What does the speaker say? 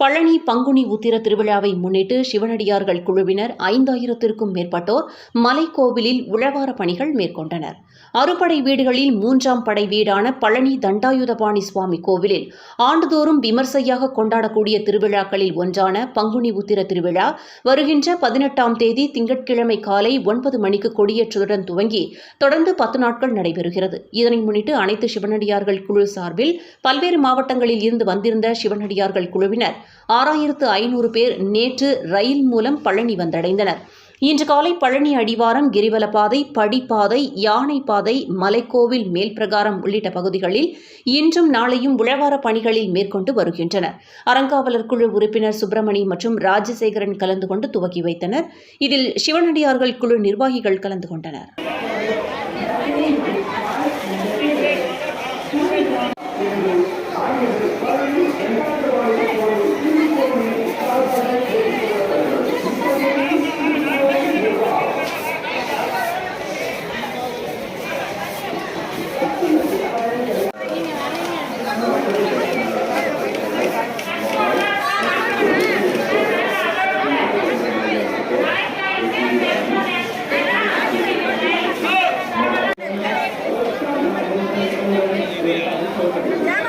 பழனி பங்குனி உத்திர திருவிழாவை முன்னிட்டு சிவனடியார்கள் குழுவினர் ஐந்தாயிரத்திற்கும் மேற்பட்டோர் மலைக்கோவிலில் உழவார பணிகள் மேற்கொண்டனர். அறுபடை வீடுகளில் மூன்றாம் படை வீடான பழனி தண்டாயுதபாணி சுவாமி கோவிலில் ஆண்டுதோறும் விமர்சையாக கொண்டாடக்கூடிய திருவிழாக்களில் ஒன்றான பங்குனி உத்திர திருவிழா வருகின்ற பதினெட்டாம் தேதி திங்கட்கிழமை காலை ஒன்பது மணிக்கு கொடியேற்றத்துடன் துவங்கி தொடர்ந்து பத்து நாட்கள் நடைபெறுகிறது. இதனை முன்னிட்டு அனைத்து சிவனடியார்கள் குழு சார்பில் பல்வேறு மாவட்டங்களில் இருந்து வந்திருந்த சிவனடியார்கள் குழுவினர் ஆறாயிரத்து ஐநூறு பேர் நேற்று ரயில் மூலம் பழனி வந்தடைந்தனர். இன்று காலை பழனி அடிவாரம் கிரிவலப்பாதை படிப்பாதை யானைப்பாதை மலைக்கோவில் மேல்பிரகாரம் உள்ளிட்ட பகுதிகளில் இன்றும் நாளையும் உழவார பணிகளில் மேற்கொண்டு வருகின்றனர். அறங்காவலர் குழு உறுப்பினர் சுப்பிரமணி மற்றும் ராஜசேகரன் கலந்து கொண்டு துவக்கி வைத்தனர். இதில் சிவனடியார்கள் குழு நிர்வாகிகள் கலந்து கொண்டனர். Yeah.